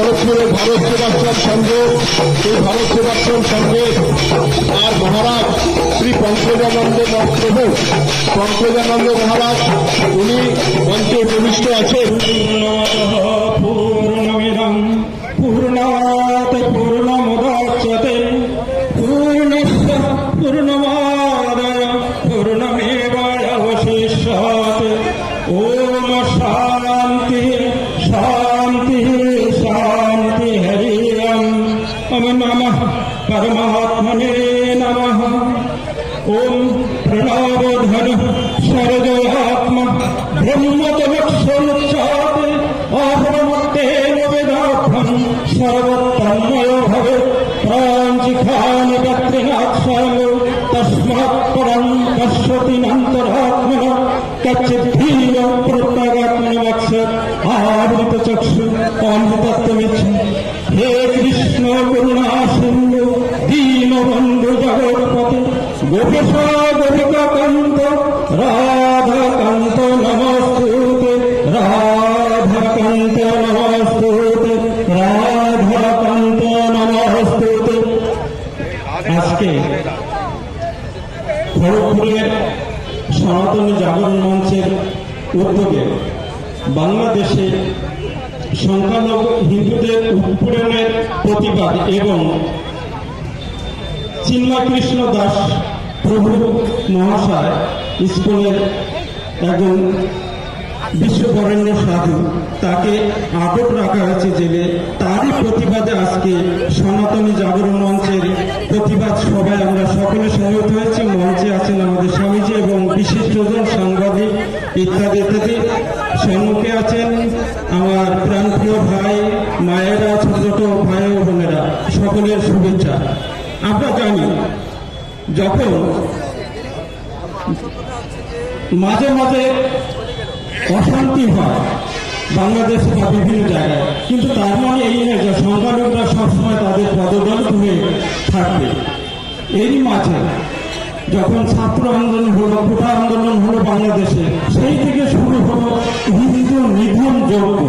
খড়গপুরের ভারত সেবাশ্রম সংঘ, এই ভারত সেবাশ্রম সংঘে আর মহারাজ শ্রী পঙ্কজানন্দ প্রভু পঙ্কজানন্দ মহারাজ, উনি মঞ্চে উপবিষ্ট আছেন। ओम् नमः परमात्मने नमः ॐ प्रणवधनुः शरदयात्मा ब्रह्मतमक्षमुच्चात् आहमत्तेन वेदार्थं सर्वतन्मयो भवेत् प्राञ्चिखानि पत्रिणाक्षरयो तस्मात् परं पश्यति नन्तरात्मन कच्चिद्धीन प्रत्यागात्मनमक्षर आवृतचक्षु अमृतत्वमिच्छ জগৎপতি গোপেশ জাগরণ মঞ্চের উদ্যোগে বাংলাদেশে সংখ্যালঘু হিন্দুদের এবং চিন্ময় কৃষ্ণ দাস প্রভু মহাশয়, স্কুলের একজন বিশ্ববরেণ্য সাধু। তাকে আটক রাখা হয়েছে জেলে। তারই প্রতিবাদে আজকে সনাতনী জাগরণ মঞ্চের প্রতিবাদ সভায় আমরা সকলে সমবেত হয়েছি। মঞ্চে আছেন আমাদের স্বামীজি এবং বিশিষ্টজন সাংবাদিক ইত্যাদি ইত্যাদি। সম্মুখে আছেন আমার প্রাণপ্রিয় ভাই, মায়েরা, ছোট ছোট ভাই ও বোনেরা। সকলের শুভেচ্ছা। আমরা জানি, যখন মাঝে মাঝে অশান্তি হয় বাংলাদেশ বা বিভিন্ন জায়গায়, কিন্তু তার মানে এই নয় যে সংখ্যালঘুরা সবসময় তাদের পদদল ধরে থাকবে। এরই মাঝে যখন ছাত্র আন্দোলন হলো, কোটা আন্দোলন হলো বাংলাদেশে, সেই থেকে শুরু হলো হিন্দু নিধন যোগ্য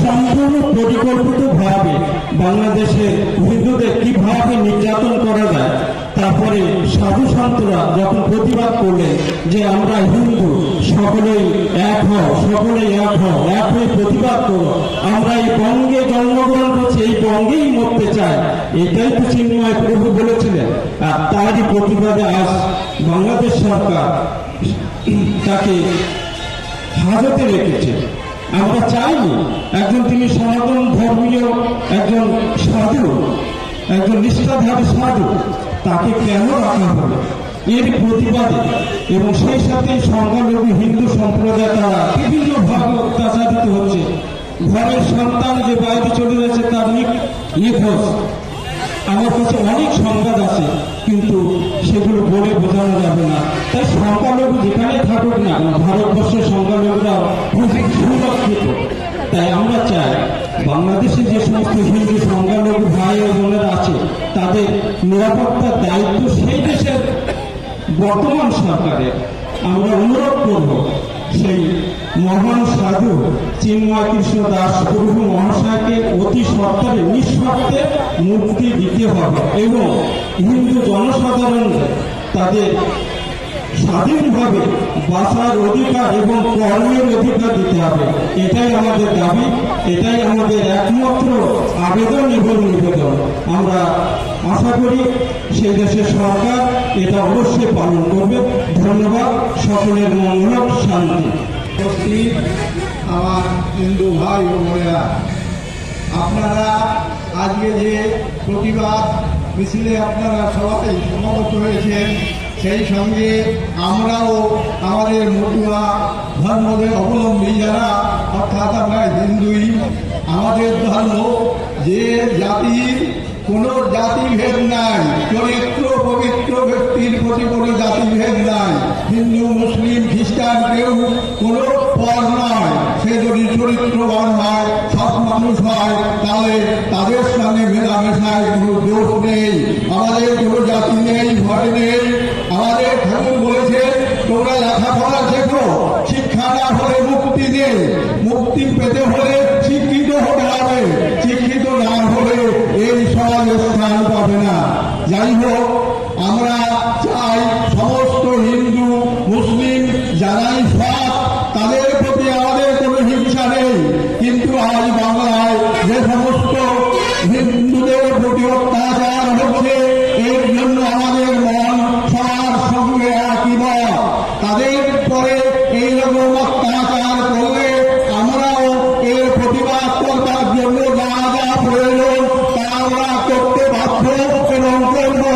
সম্পূর্ণ পরিকল্পিতভাবে বাংলাদেশে হিন্দুদের কীভাবে নির্যাতন সাধু সন্তরা যখন প্রতিবাদ করলেন যে আমরা হিন্দু, সকলেই এক হও, সকলেই এক হও, এক হয়ে প্রতিবাদ করো, আমরা এই বঙ্গে জন্মগ্রহণ করছি, এই বঙ্গেই মরতে চাই। এটাই তো চিন্ময় প্রভু বলেছিলেন। আর তারই প্রতিবাদে আজ বাংলাদেশ সরকার তাকে হাজতে রেখেছে। আমরা চাইনি একজন তিনি সনাতন ধর্মীয়, একজন সাধু, একজন নিষ্ঠাধারী সাধু তাকে কেন রাখা হলো এর প্রতিবাদে এবং সেই সাথে সংখ্যালঘু হিন্দু সম্প্রদায় তারা বিভিন্নভাবে অত্যাচারিত হচ্ছে। ঘরের সন্তান যে বাইরে চলে যাচ্ছে, তার নিখ- নিখোঁজ। আমার কাছে অনেক সংবাদ আছে, কিন্তু সেগুলো বলে বোঝানো যাবে না। তাই সংখ্যালঘু যেখানে থাকুক না ভারতবর্ষের সংখ্যালঘুরা সুরক্ষিত। তাই আমরা চাই বাংলাদেশে যে সমস্ত হিন্দু সংখ্যালঘু ভাই ও বোনেরা আছে, তাদের নিরাপত্তার দায়িত্ব সেই দেশের বর্তমান সরকারের। আমরা অনুরোধ করব সেই মহান সাধু চিন্ময় কৃষ্ণ দাস প্রভু মহাশয়কে অতি সত্তরে নিঃস্বার্থে মুক্তি দিতে হবে এবং হিন্দু জনসাধারণ তাদের স্বাধীনভাবে বাঁচার অধিকার এবং কর্মের অধিকার দিতে হবে। এটাই আমাদের দাবি, এটাই আমাদের একমাত্র আবেদন এবং নিবেদন। আমরা আশা করি সেই দেশের সরকার এটা অবশ্যই পালন করবে। ধন্যবাদ, সকলের মঙ্গল শান্তি। আমার হিন্দু ভাই ও বোনেরা, আপনারা আজকে যে প্রতিবাদ মিছিলে আপনারা সবাই সমবেত হয়েছেন সেই সঙ্গে আমরাও আমাদের মতুয়া ধর্মের অবলম্বী যারা, অর্থাৎ আমরা হিন্দুই, আমাদের ধর্ম যে জাতির কোনো জাতিভেদ নাই, চরিত্র পবিত্র ব্যক্তির প্রতি কোনো জাতিভেদ নাই। হিন্দু, মুসলিম, খ্রিস্টান কেউ কোনো পর নয়। সে যদি চরিত্রবান হয়, সৎ মানুষ হয়, তাহলে তাদের সঙ্গে মেলামেশায় কোনো দোষ নেই। আমাদের কোনো জাতি নেই, ভয় নেই। মুক্তি পেতে হলে শিক্ষিত হতে হবে। শিক্ষিত না হলে এই সমাজে স্থান পাবে না। যাই হোক, আমরা চাই সমস্ত হিন্দু, মুসলিম যারাই সৎ, তাদের প্রতি আমাদের কোনো হিংসা নেই। কিন্তু আজ বাংলায় যে সমস্ত হিন্দুদের প্রতি অত্যাচার হচ্ছে, এর জন্য আমাদের মন সবার সঙ্গে একই বা তাদের পরে এইরকম অত্যাচার করলে Lord, Lord,